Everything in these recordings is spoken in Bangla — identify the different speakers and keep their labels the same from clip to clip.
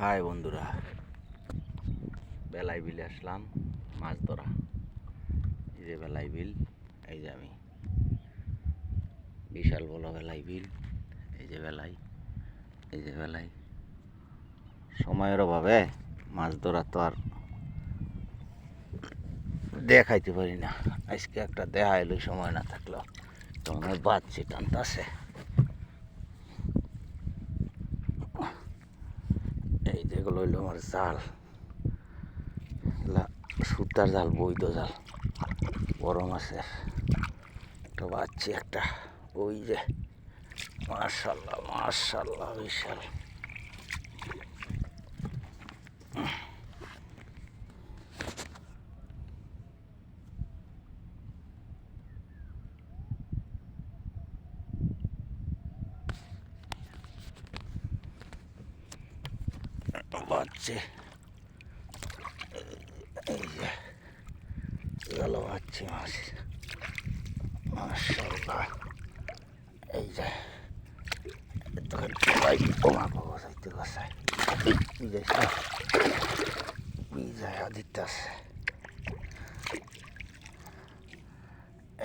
Speaker 1: হাই বন্ধুরা। বেলাই বিলে আসলাম, মাছ ধরা। এই যে বেলাই বিল, এই যে আমি। বিশাল বড় বেলাই বিল, এই যে বেলাই এই যে বেলাই সময়ের অভাবে মাছ ধরা তো আর দেখাইতে পারি না। আজকে একটা দেখা এলো, সময় না থাকলেও। তোমার বাচ্চি টানতাছে এই যেগুলো হইল আমার জাল। সুতার জাল, বৈধ জাল। বড় মাছের একটা বাচ্চি একটা। ওই যে মার্শাল্লাহ মার্শাল্লাহ বিশাল। যে গেল বাচ্চি মাছ। মার্শাল্লাহ এই যে তখন সবাই কমাবো বসাইতে বসাই বিজয় আছে।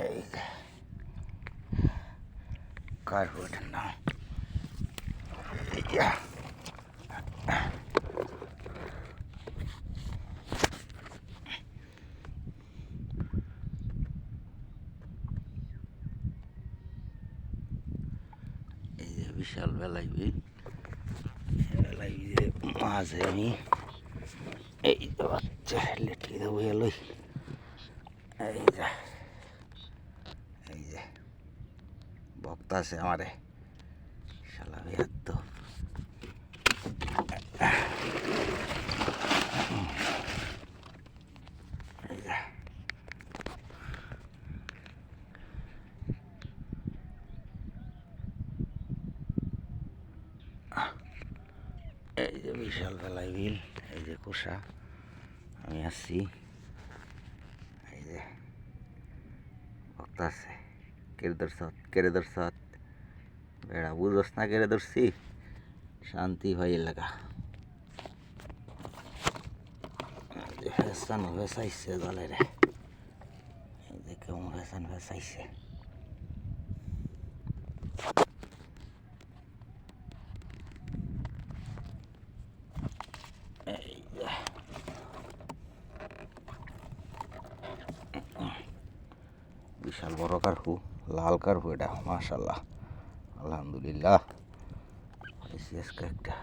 Speaker 1: এই যে, কার ওটার নাম? বিশাল বেলাই বিল বেলাই বিলে মাঝে আমি। এই বাচ্চা, লেটকে দেবো এলোই। এই যে এই যে। বক্তা আছে আমারে। শালা বিহার তো এই যে এই যে বিশাল বেলায় বিল, এই যে কোষা আমি আসছি। এই যে ভক্ত আছে কেড়ে ধরছত কেড়ে ধরছত বেড়া, বুঝোস না কেড়ে ধরছি শান্তি ভাই এলাকা। ফেসান ফেসাইছে জলে এই যে কেমন ফেসান ফেসাইছে এই যে বিশাল বড় কারফু লাল কারফু এটা মাশাল্লাহ আলহামদুলিল্লাহ। একটা